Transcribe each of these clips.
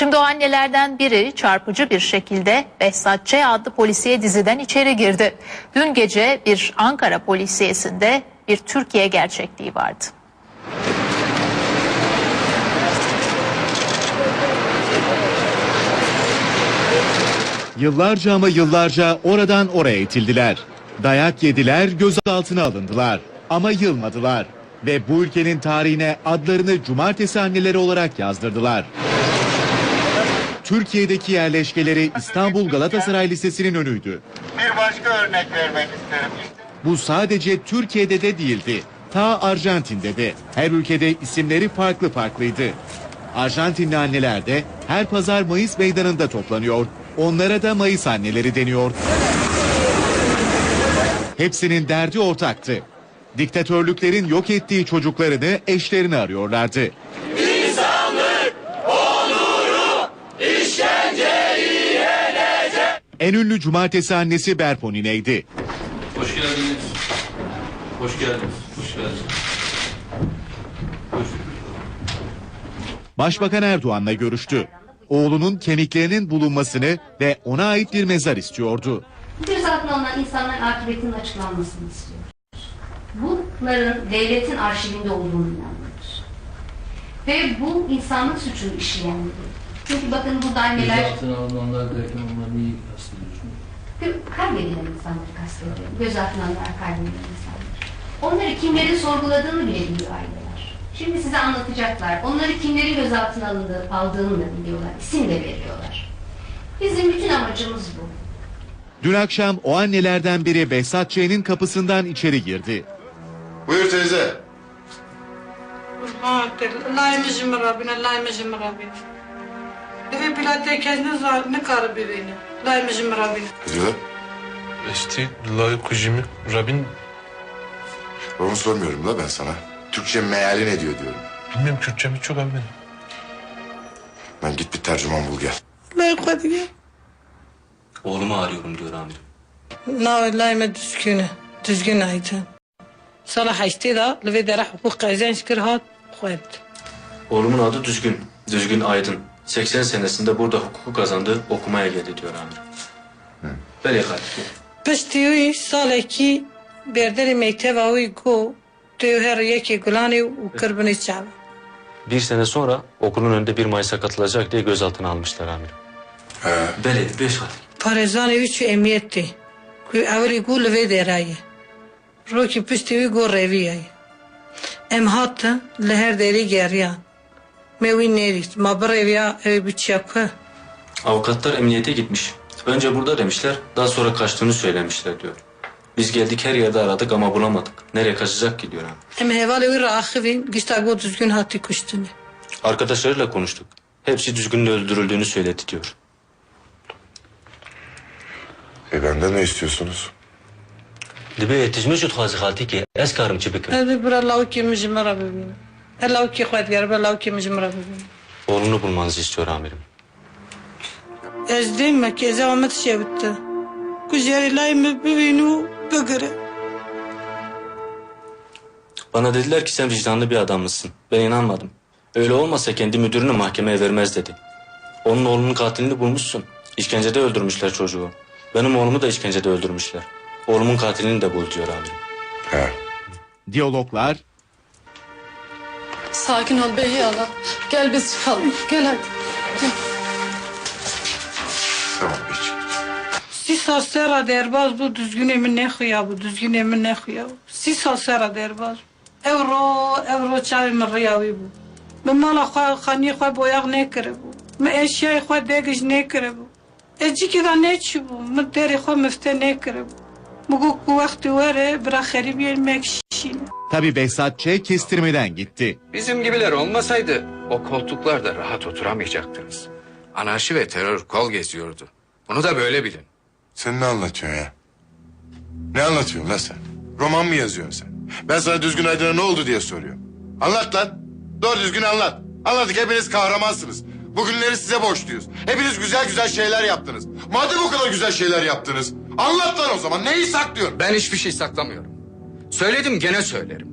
Şimdi o annelerden biri çarpıcı bir şekilde Behzat Ç. adlı polisiye diziden içeri girdi. Dün gece bir Ankara polisiyesinde bir Türkiye gerçekliği vardı. Yıllarca ama yıllarca oradan oraya itildiler. Dayak yediler, gözaltına alındılar. Ama yılmadılar. Ve bu ülkenin tarihine adlarını cumartesi anneleri olarak yazdırdılar. Türkiye'deki yerleşkeleri İstanbul Galatasaray Lisesi'nin önüydü. Bir başka örnek vermek isterim. Bu sadece Türkiye'de de değildi. Ta Arjantin'de de. Her ülkede isimleri farklı farklıydı. Arjantinli anneler de her pazar Mayıs meydanında toplanıyor. Onlara da Mayıs anneleri deniyor. Hepsinin derdi ortaktı. Diktatörlüklerin yok ettiği çocuklarını, eşlerini arıyorlardı. En ünlü cumartesi annesi Berponine'ydi. Hoş geldiniz. Hoş geldiniz. Hoş geldiniz. Hoş. Başbakan Erdoğan'la görüştü. Oğlunun kemiklerinin bulunmasını ve ona ait bir mezar istiyordu. Gözaltına alınan insanların akıbetinin açıklanmasını istiyoruz. Bunların devletin arşivinde olduğunu inanıyoruz. Ve bu insanlık suçunu işleyenleri. Çünkü bakın burada anneler... Gözaltına alınanlar derken onlar neyi kastediyorsunuz? Kaybedilen insanları kastediyorum. Gözaltına alınanlar kaybedilen insanlar. Onları kimlerin sorguladığını bile biliyor aileler. Şimdi size anlatacaklar. Onları kimlerin gözaltına alındığı, aldığını da biliyorlar. İsim de veriyorlar. Bizim bütün amacımız bu. Dün akşam o annelerden biri Behzat Ç'nin kapısından içeri girdi. Buyur teyze. Allah'a emanet olun. Allah'a emanet olun. Deve pilate kendiniz var ne karı bebeğini. Daimicim Rabbin. Diyorlar. İşte layık kujimi Rabbin. Onu sormuyorum la ben sana. Türkçe meali ne diyor diyorum. Bilmiyorum Kürtçem hiç yok abi benim. Lan git bir tercüman bul gel. Layık hadi gel. Oğlumu arıyorum diyor amirim. Na layme düzgünü. Düzgün ayıcı. Salah açtı da lüve derah hukuk kazanç kırhat. Oğlumun adı Düzgün. Düzgün Aydın. 80 senesinde burada hukuku kazandı, okumaya geldi diyor amirim. Böyle kalpli. Pestiyoyu saleki berderi mekteba uygu tüyü her yeki gulani u kırbını çav. Bir sene sonra okulun önünde 1 Mayıs'a katılacak diye gözaltına almışlar amirim. He. Böyle beş kalpli. Parezani üç emniyetti. Ku evri gu lüve derayı. Roki pestiyoyu go reviyeyi. Em hatta leher deri geryan me wî nerît. Ma birêviya ev biçiya ku. Avukatlar emniyete gitmiş. Önce burada demişler, daha sonra kaçtığını söylemişler diyor. Biz geldik her yerde aradık ama bulamadık. Nereye kaçacak ki diyor abi. Hem heval evi rahibi, gistago düzgün hati kuştunu. Arkadaşlarıyla konuştuk. Hepsi düzgün öldürüldüğünü söyledi diyor. E benden ne istiyorsunuz? Dibe yetişmiş utfazı halti ki, eskarım çibikir. Evet, buraları kemici merhaba. مژمەڕە ببین هەر لاوکی خوێتگەر بە لاوکی مژمەڕە ببین Oğlunu bulmanızı istiyor amirim. ئەس دێمە کێزە ئەمەت شێوتە کوژێری لای من ببین و بگرە Bana dediler ki sen vicdanlı bir adammışsın. Ben inanmadım. Öyle olmasa kendi müdürünü mahkemeye vermez dedi. Onun oğlunun katilini bulmuşsun. İşkencede öldürmüşler çocuğu. Benim oğlumu da işkencede öldürmüşler. Oğlumun katilini de bul diyor amirim. He. Diyaloglar, Sakin ol Behiye hala. Gel biz çıkalım. Gel hadi. Tamam hiç. Sisa sera derbaz bu düzgün emin ne hıya bu düzgün emin ne hıya. Sisa sera derbaz. Euro euro çay mı rıyavi bu. Ben mala kwa khani kwa boyaq ne kere bu. Me eşyayı kwa degiş ne kere bu. Eci ki da ne çi bu. Me deri kwa müfte ne kere bu. Bu vakti vere bırak heribiyen mekşi şişine tabi Behzat Ç kestirmeden gitti. Bizim gibiler olmasaydı o koltuklarda rahat oturamayacaktınız. Anarşi ve terör kol geziyordu. Bunu da böyle bilin. Sen ne anlatıyorsun ya? Ne anlatıyorsun lan sen? Roman mı yazıyorsun sen? Ben sana düzgün aydına ne oldu diye soruyorum. Anlat lan. Doğru düzgün anlat. Anlattık hepiniz kahramansınız. Bugünleri size borçluyuz. Hepiniz güzel güzel şeyler yaptınız. Madem o kadar güzel şeyler yaptınız. Anlat lan o zaman. Neyi saklıyorsun? Ben hiçbir şey saklamıyorum. Söyledim gene söylerim.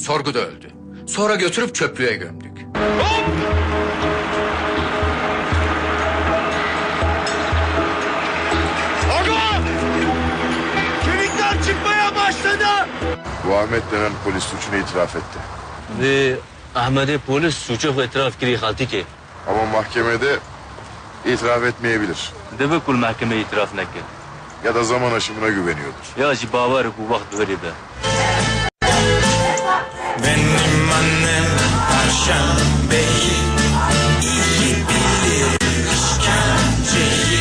Sorguda öldü. Sonra götürüp çöplüğe gömdük. Hop! Aga! Kemikler çıkmaya başladı. Bu Ahmet denen polis suçunu itiraf etti. Ve Ahmet'e polis suçu itiraf kiri ki. Ama mahkemede itiraf etmeyebilir. De kul mahkeme itiraf nekkir. Ya da zaman aşımına güveniyordur. Ya ji bavar bu vakt veri be. Benim annem iyi bilir işkenceyi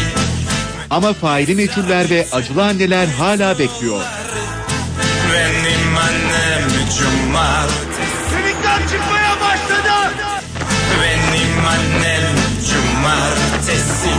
Ama faili meçhuller ve acılı anneler hala bekliyor. Benim annem cumartesi Kemikler çıkmaya başladı Benim annem cumartesi